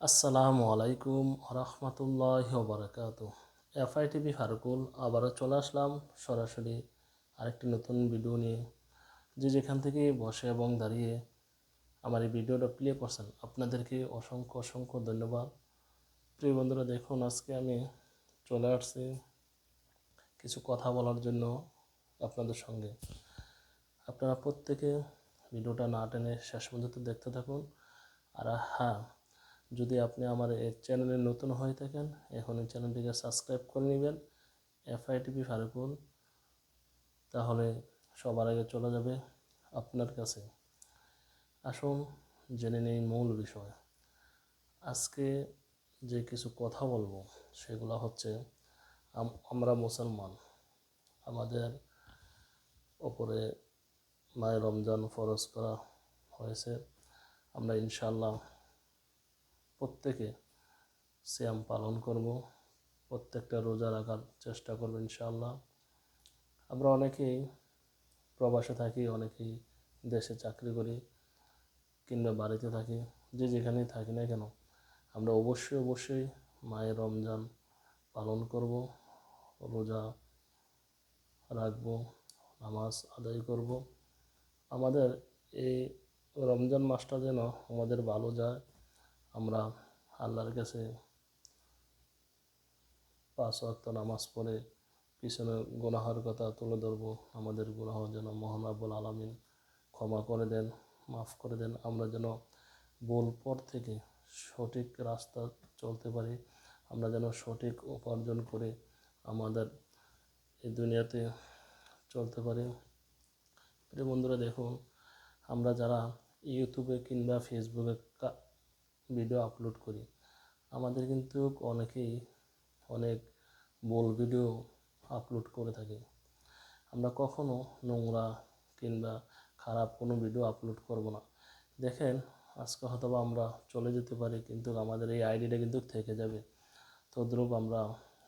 আসসালামু আলাইকুম রহমতুল্লাহ বারকাত FI TV Farukul, আবারও চলে আসলাম সরাসরি আরেকটি নতুন ভিডিও নিয়ে। যে যেখান থেকে বসে এবং দাঁড়িয়ে আমার এই ভিডিওটা প্লে করছেন, আপনাদেরকে অসংখ্য অসংখ্য ধন্যবাদ। প্রিয় বন্ধুরা, দেখুন, আজকে আমি চলে আসছি কিছু কথা বলার জন্য আপনাদের সঙ্গে। আপনারা প্রত্যেকে ভিডিওটা না টেনে শেষ পর্যন্ত দেখতে থাকুন। আর হ্যাঁ যদি আপনি আমার এই চ্যানেলে নতুন হয়ে থাকেন, এখন এই চ্যানেলটিকে সাবস্ক্রাইব করে নেবেন এফআইটিভি ফারুকুল। তাহলে সবার আগে চলে যাবে আপনার কাছে। আসুন জেনে নেই মূল বিষয়। আজকে যে কিছু কথা বলব, সেগুলো হচ্ছে আমরা মুসলমান। আমাদের ওপরে মায় রমজান ফরজ করা হয়েছে। আমরা ইনশাল্লাহ প্রত্যেকে শ্যাম পালন করব, প্রত্যেকটা রোজা রাখার চেষ্টা করব ইনশাআল্লাহ। আমরা অনেকেই প্রবাসে থাকি, অনেকেই দেশে চাকরি করি কিংবা বাড়িতে থাকি, যে যেখানেই থাকি না কেন, আমরা অবশ্যই অবশ্যই মায়ের রমজান পালন করব, রোজা রাখব, নামাজ আদায় করব। আমাদের এই রমজান মাসটা যেন আমাদের ভালো যায় আমরা আল্লাহর কাছে পাঁচ ওয়াক্ত নামাজ পড়ে পিছনে গুনাহার কথা তুলে ধরবো। আমাদের গুনাহ যেন মোহান আব্বুল আলমিন ক্ষমা করে দেন, মাফ করে দেন। আমরা যেন ভুল পর থেকে সঠিক রাস্তা চলতে পারি। আমরা যেন সঠিক উপার্জন করে আমাদের এই দুনিয়াতে চলতে পারি। প্রিয় বন্ধুরা, দেখুন, আমরা যারা ইউটিউবে কিংবা ফেসবুকে ভিডিও আপলোড করি। আমাদের কিন্তু অনেকেই অনেক বোল ভিডিও আপলোড করে থাকি। আমরা কখনো নোংরা কিংবা খারাপ কোনো ভিডিও আপলোড করব না। দেখেন, আজকে হয়তো আমরা চলে যেতে পারি, কিন্তু আমাদের এই আইডিটা কিন্তু থেকে যাবে। তদ্রূপ আমরা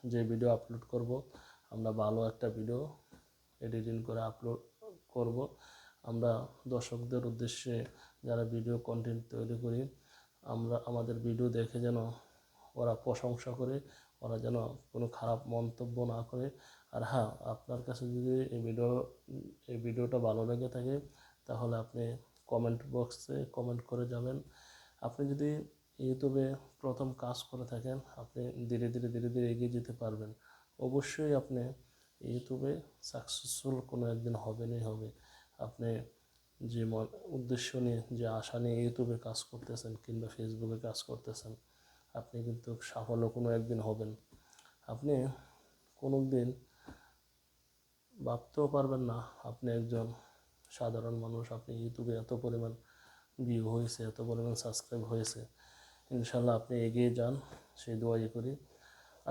যে ভিডিও আপলোড করব, আমরা ভালো একটা ভিডিও এডিটিং করে আপলোড করব। আমরা দর্শকদের উদ্দেশ্যে যারা ভিডিও কন্টেন্ট তৈরি করি আমরা আমাদের ভিডিও দেখে যেন ওরা প্রশংসা করে, ওরা যেন কোনো খারাপ মন্তব্য না করে। আর হ্যাঁ আপনার কাছে যদি এই ভিডিও এই ভিডিওটা ভালো লেগে থাকে, তাহলে আপনি কমেন্ট বক্সে কমেন্ট করে যাবেন। আপনি যদি ইউটিউবে প্রথম কাজ করে থাকেন, আপনি ধীরে ধীরে ধীরে ধীরে এগিয়ে যেতে পারবেন। অবশ্যই আপনি ইউটিউবে সাকসেসফুল কোনো একদিন হবেনই হবে। আপনি যে উদ্দেশ্য নিয়ে, যে আশা নিয়ে ইউটিউবে কাজ করতেছেন কিংবা ফেসবুকে কাজ করতেছেন, আপনি কিন্তু সাফল্য কোনো একদিন হবেন আপনি কোনো দিন ভাবতেও পারবেন না, আপনি একজন সাধারণ মানুষ, আপনি ইউটিউবে এত পরিমাণ ভিউ হয়েছে, এত পরিমাণ সাবস্ক্রাইব হয়েছে। ইনশাল্লাহ আপনি এগিয়ে যান, সেই দোয়াই করি।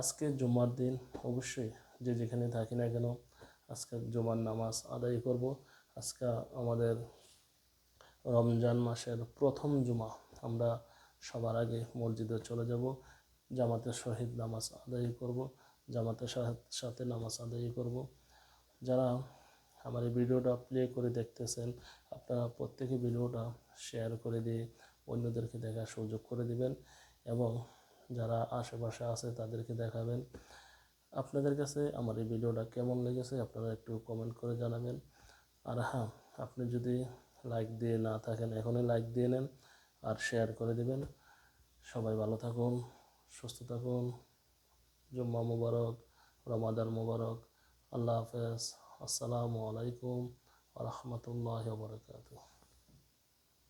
আজকে জুমার দিন, অবশ্যই যে যেখানে থাকি না কেন, আজকে জুমার নামাজ আদায় করব। আজকে আমাদের রমজান মাসের প্রথম জুমা। আমরা সবার আগে মসজিদে চলে যাব। জামাতের শহীদ নামাজ আদায় করব। জামাতের সাথে নামাজ আদায় করব। যারা আমার এই ভিডিওটা প্লে করে দেখতেছেন, আপনারা প্রত্যেকে ভিডিওটা শেয়ার করে দিয়ে অন্যদেরকে দেখার সুযোগ করে দিবেন এবং যারা আশেপাশে আছে তাদেরকে দেখাবেন। আপনাদের কাছে আমার এই ভিডিওটা কেমন লেগেছে, আপনারা একটু কমেন্ট করে জানাবেন। আর হ্যাঁ আপনি যদি লাইক দিয়ে না থাকেন, এখনই লাইক দিয়ে নেন আর শেয়ার করে দেবেন। সবাই ভালো থাকুন, সুস্থ থাকুন। জুম্মা মুবারক রমাদার মুবারক। আল্লাহ হাফেজ। আসসালামু আলাইকুম রহমতুল্লাহ বরকাত